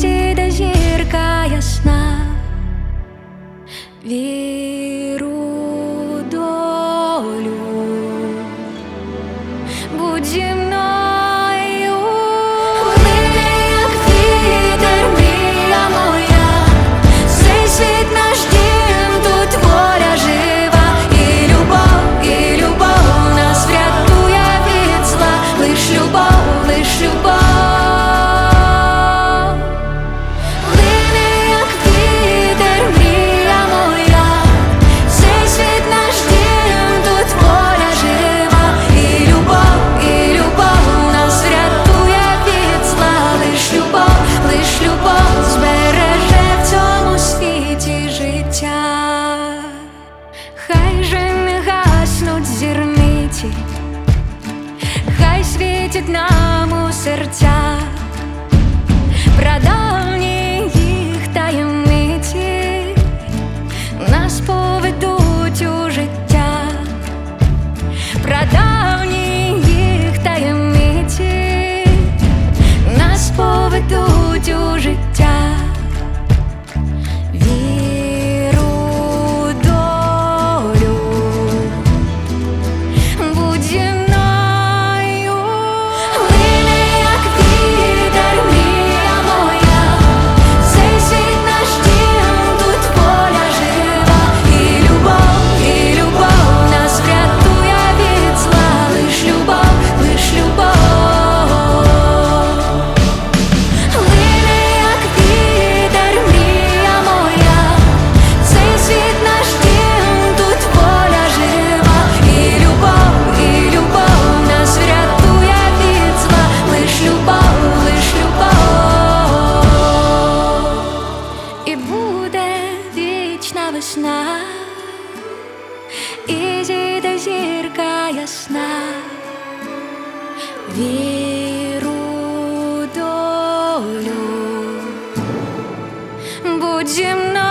зійде зірка ясна. плачуть нам у серцях. весна, і зійде зірка ясна, віру долю, будь зі мною.